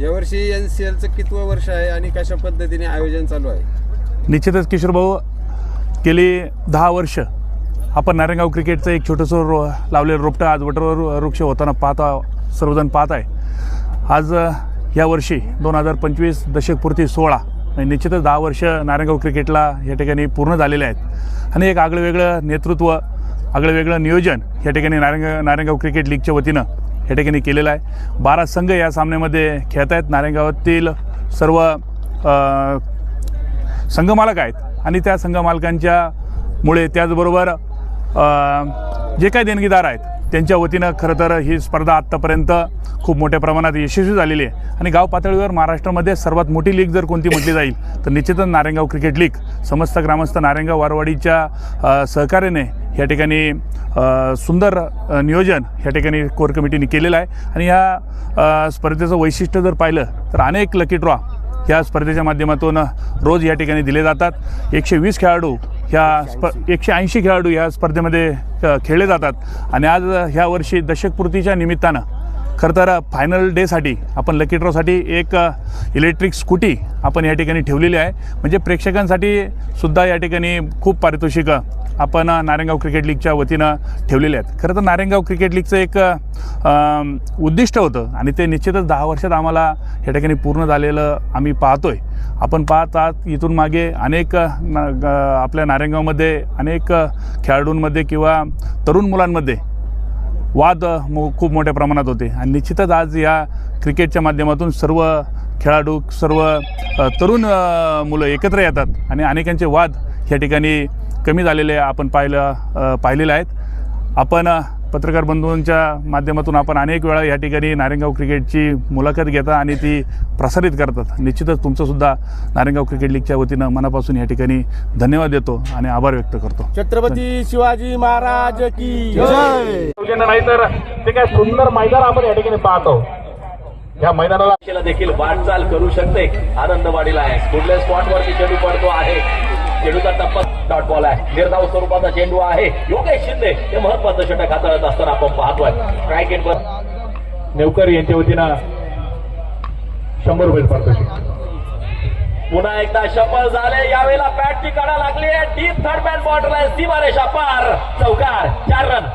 यावर्षी N C एलचं कितवं वर्ष आहे आणि कशा पद्धतीने आयोजन चालू आहे? निश्चितच किशोर भाऊ गेली दहा वर्ष आपण नारायणगाव क्रिकेटचं एक छोटंसं रो लावलेलं रोपटं आज वटवर वृक्ष होताना पाहता सर्वजण पाहत आहे. आज अ, या वर्षी दोन हजार पंचवीस दशकपूर्ती सोळा आणि निश्चितच दहा वर्ष नारायणगाव क्रिकेटला या ठिकाणी पूर्ण झालेले आहेत. आणि एक आगळं वेगळं नेतृत्व आगळं वेगळं नियोजन या ठिकाणी नारायणगाव नारायणगाव क्रिकेट लीगच्या वतीनं या ठिकाणी केलेलं आहे. बारा संघ या सामन्यामध्ये खेळत आहेत नारायणगावातील सर्व संघमालक आहेत आणि त्या संघमालकांच्या मुळे त्याचबरोबर जे काही देणगीदार आहेत त्यांच्या वतीनं खरं तर ही स्पर्धा आत्तापर्यंत खूप मोठ्या प्रमाणात यशस्वी झालेली आहे. आणि गाव पातळीवर महाराष्ट्रामध्ये सर्वात मोठी लीग जर कोणती म्हटली जाईल तर निश्चितच नारेंगाव क्रिकेट लीग समस्त ग्रामस्थ नारेंगाव वारवाडीच्या सहकार्याने या ठिकाणी सुंदर नियोजन या ठिकाणी कोर कमिटीने केलेलं आहे. आणि या स्पर्धेचं वैशिष्ट्य जर पाहिलं तर अनेक लकी ड्रॉ या स्पर्धेच्या माध्यमातून रोज या ठिकाणी दिले जातात. एकशे वीस खेळाडू ह्या स्प एकशे ऐंशी खेळाडू ह्या स्पर्धेमध्ये खेळले जातात. आणि आज ह्या वर्षी दशकपूर्तीच्या निमित्तानं खरं तर फायनल डेसाठी आपण लकी ड्रॉसाठी एक इलेक्ट्रिक स्कूटी आपण या ठिकाणी ठेवलेली आहे. म्हणजे प्रेक्षकांसाठी सुद्धा या ठिकाणी खूप पारितोषिकं आपण नारायणगाव क्रिकेट लीगच्या वतीनं ठेवलेले आहेत. खरं तर नारायणगाव क्रिकेट लीगचं एक उद्दिष्ट होतं आणि ते निश्चितच दहा वर्षात आम्हाला या ठिकाणी पूर्ण झालेलं आम्ही पाहतोय. आपण पाहत आहात इथून मागे अनेक न- ग- आपल्या नारायणगावमध्ये अनेक खेळाडूंमध्ये किंवा तरुण मुलांमध्ये वाद मो खूप मोठ्या प्रमाणात होते. आणि निश्चितच आज या क्रिकेटच्या माध्यमातून सर्व खेळाडू सर्व तरुण मुलं एकत्र येतात आणि अनेकांचे वाद या ठिकाणी कमी झालेले आपण पाहिलं पाहिलेले आहेत. आपण पत्रकार बंधूंच्या माध्यमातून आपण अनेक वेळा या ठिकाणी नारायणगाव क्रिकेटची मुलाखत घेता आणि ती प्रसारित करतात. निश्चितच तुमचंसुद्धा नारायणगाव क्रिकेट लीगच्या वतीनं मनापासून या ठिकाणी धन्यवाद देतो आणि आभार व्यक्त करतो. छत्रपती शिवाजी महाराज की नाही तर ते काय सुंदर मैदान आपण या ठिकाणी पाहतो. या मैदानाला देखील वाटचाल करू शकते. आनंदवाडीला आहे. कुठल्या स्पॉटवरती चेंडू पडतो आहे? चेंडूचा टप्पा डॉट बॉल आहे. निर्धाव स्वरूपाचा चेंडू आहे. योगेश शिंदे हे महत्वाचं षटक हाताळत असताना आपण पाहतोय. स्ट्राईक एंड नेवकर यांच्या वतीनं शंभर रुपये पारितोषिक. पुन्हा एकदा सफल झाले. यावेळेला बॅटची काढा लागली आहे. डीप थर्ड मॅन बॉटल आहे सीमारेषा पार. चौकार चार रन